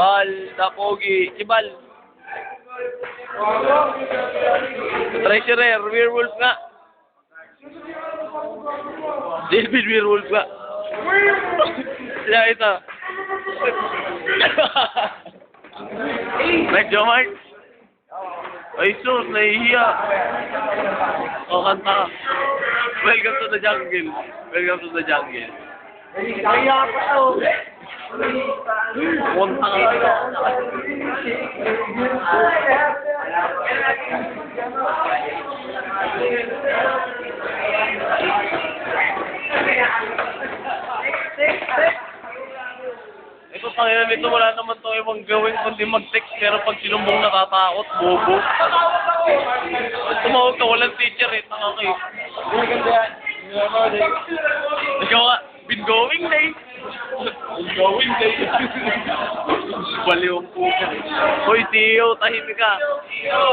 बाल तपोगी इबाल ट्रेशर है रवीर वुल्फ का। दिल भी रवीर वुल्फ का क्या है ता मैं जमाई welcome to the jungle welcome to the jungle ka. Ito tayo nito, wala naman to ibang gawin kundi mag-text pero pag sinumbong natatakot, bobo. Tumawag ka, walang teacher eh, tanga kayo. Ikaw nga, been going day. Baliw ang puka. Hoy, Tio, tahimik ka. Tio!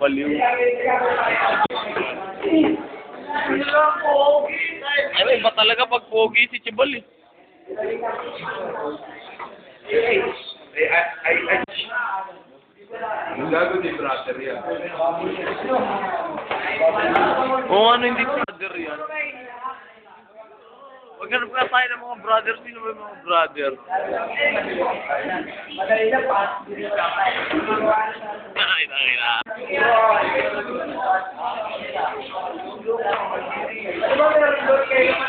Baliw. Ano, iba talaga pag pogi si Chibal eh. Gago ni brother yan. Oo, ano hindi brother yan. Maghanap ka tayo ng mga brother. Sino ba yung mga brother? Madali na pa. Ay, ay, ay. Diba meron doon kayo pag